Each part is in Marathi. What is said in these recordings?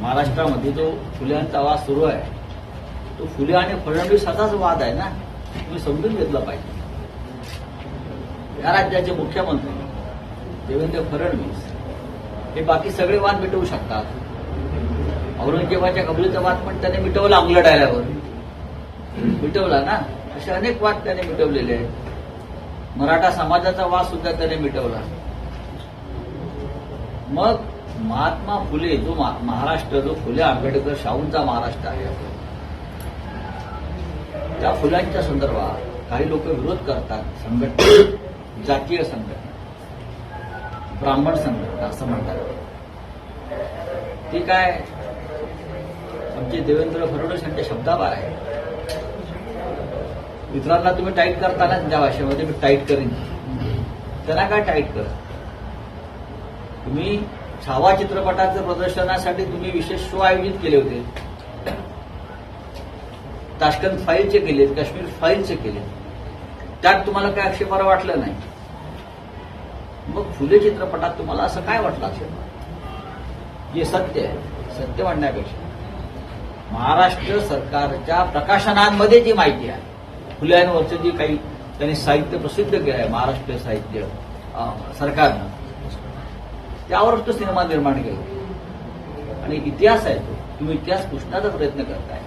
महाराष्ट्रामध्ये जो फुल्यांचा वाद सुरू आहे तो फुले आणि फडणवीस असाच वाद आहे ना? तुम्ही समजून घेतला पाहिजे. या राज्याचे मुख्यमंत्री देवेंद्र फडणवीस हे बाकी सगळे वाद मिटवू शकतात. औरंगजेबाच्या कबलीचा वाद पण त्याने मिटवला अंगलट आल्यावर मिटवला ना? असे अनेक वाद त्याने मिटवलेले आहेत. मराठा समाजाचा वाद सुद्धा त्याने मिटवला. मग महात्मा फुले जो महाराष्ट्र जो फुले आंबेडकर शाहूंचा महाराष्ट्र आहे त्या फुलांच्या संदर्भात काही लोक विरोध करतात संघटना जातीय संघटना ब्राह्मण संघटना असं म्हणतात. ती काय? आमचे देवेंद्र फडणवीस यांच्या शब्दाबार आहे. मित्रांना तुम्ही टाईट करताना त्या भाषेमध्ये मी टाईट करेन. त्यांना काय टाईट कर तुम्ही छावा चित्रपटाचं प्रदर्शनासाठी तुम्ही विशेष शो आयोजित केले होते. ताशकंद फाईलचे केले काश्मीर फाईलचे केले त्यात तुम्हाला काय आक्षेपार वाटलं नाही? मग फुले चित्रपटात तुम्हाला असं काय वाटलं असेल? जे सत्य आहे. सत्य म्हणण्यापेक्षा. महाराष्ट्र सरकारच्या प्रकाशनांमध्ये जी माहिती आहे फुल्यांवरचं जी काही त्यांनी साहित्य प्रसिद्ध केलं आहे महाराष्ट्र साहित्य अं, सरकारनं त्यावरच तो सिनेमा निर्माण केला. आणि इतिहास आहे तो. तुम्ही इतिहास पुसण्याचा प्रयत्न करताय.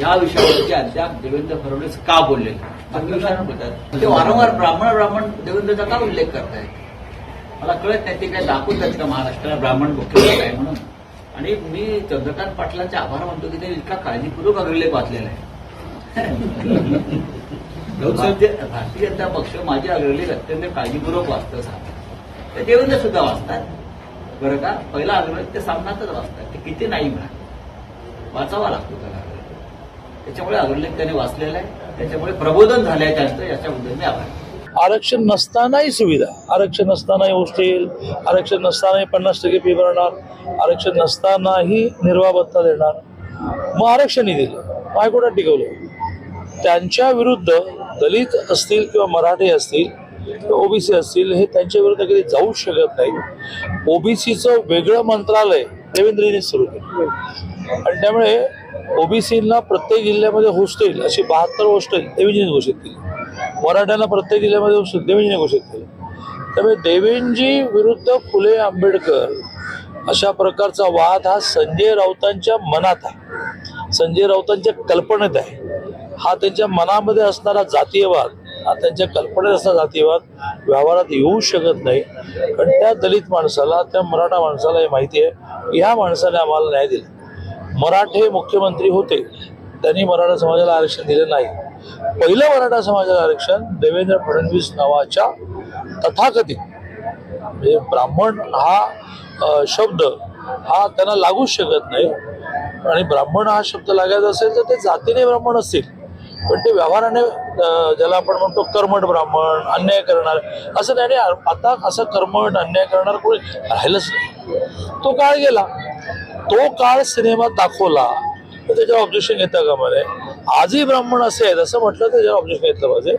या विषयावरती अद्याप देवेंद्र फडणवीस का बोलले बोलतात ते वारंवार ब्राह्मण ब्राह्मण देवेंद्रचा का उल्लेख करतायत? मला कळत नाही ते काय दाखवून जात का महाराष्ट्राला ब्राह्मण मुख्य आहे म्हणून? आणि मी चंद्रकांत पाटलांचे आभार मानतो की त्यांनी इतका काळजीपूर्वक अग्रलेख वाचलेला आहे. भारतीय जनता पक्ष माझे अग्रलेख अत्यंत काळजीपूर्वक वाचतं सांगतात ते देवेंद्र सुद्धा वाचतात. बरं का? पहिला अग्रलेख ते सामनातच वाचतात. ते किती नाही म्हणा. वाचावा लागतो त्याला. अग्रलेख त्याच्यामुळे अग्रलेख त्याने वाचलेला आहे. त्याच्यामुळे प्रबोधन झालंय त्यांचं याच्याबद्दल मी आभार आरक्षण नसतानाही सुविधा. आरक्षण नसतानाही हॉस्टेल आरक्षण नसतानाही पन्नास टक्के फी भरणार आरक्षण नसतानाही निर्वाभत्ता देणार. मग आरक्षणही दिलं. हायकोर्टात टिकवलं. त्यांच्या विरुद्ध दलित असतील किंवा मराठी असतील ओबीसी असतील हे त्यांच्या विरुद्ध कधी जाऊ शकत नाही. ओबीसीचं वेगळं मंत्रालय देवेंद्रजींनी सुरू केलं. आणि त्यामुळे ओबीसींना प्रत्येक जिल्ह्यामध्ये होस्टेल अशी बहात्तर होस्टेल देवेंद्रजींनी घोषित केली. मराठ्यांना प्रत्येक जिल्ह्यामध्ये होस्टेल देवेंजीने घोषित केलं. त्यामुळे देवेंजी विरुद्ध फुले आंबेडकर अशा प्रकारचा वाद हा संजय राऊतांच्या मनात आहे. संजय राऊतांच्या कल्पनेत आहे. हा त्यांच्या मनामध्ये असणारा जातीयवाद हा त्यांच्या कल्पनेत जातीवाद व्यवहारात येऊ शकत नाही कारण त्या दलित माणसाला त्या मराठा माणसाला हे माहिती आहे की ह्या माणसाने आम्हाला न्याय दिला. मराठे मुख्यमंत्री होते त्यांनी मराठा समाजाला आरक्षण दिलं नाही. पहिलं मराठा समाजाला आरक्षण देवेंद्र फडणवीस नावाच्या तथाकथित. म्हणजे ब्राह्मण हा शब्द हा त्यांना लागूच शकत नाही. आणि ब्राह्मण हा शब्द लागायचा असेल तर ते जातीने ब्राह्मण असतील. पण ते व्यवहाराने ज्याला आपण म्हणतो कर्मठ ब्राह्मण अन्याय करणार असं नाही आता असं कर्मठ अन्याय करणार कोणी राहिलंच नाही. तो काळ गेला. तो काळ सिनेमात दाखवला. तर त्याच्यावर ऑब्जेक्शन घेता का मध्ये आजही ब्राह्मण असे आहेत असं म्हटलं तर त्याच्यावर ऑब्जेक्शन घेतलं पाहिजे.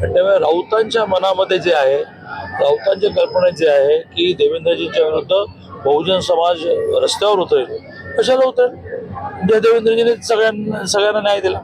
पण त्यामुळे राऊतांच्या मनामध्ये जे आहे राऊतांच्या कल्पनेत जे आहे की देवेंद्रजींच्या विरुद्ध बहुजन समाज रस्त्यावर उतरेल. कशाला उतरेल? देवेंद्रजीने सगळ्यांना सगळ्यांना न्याय दिला.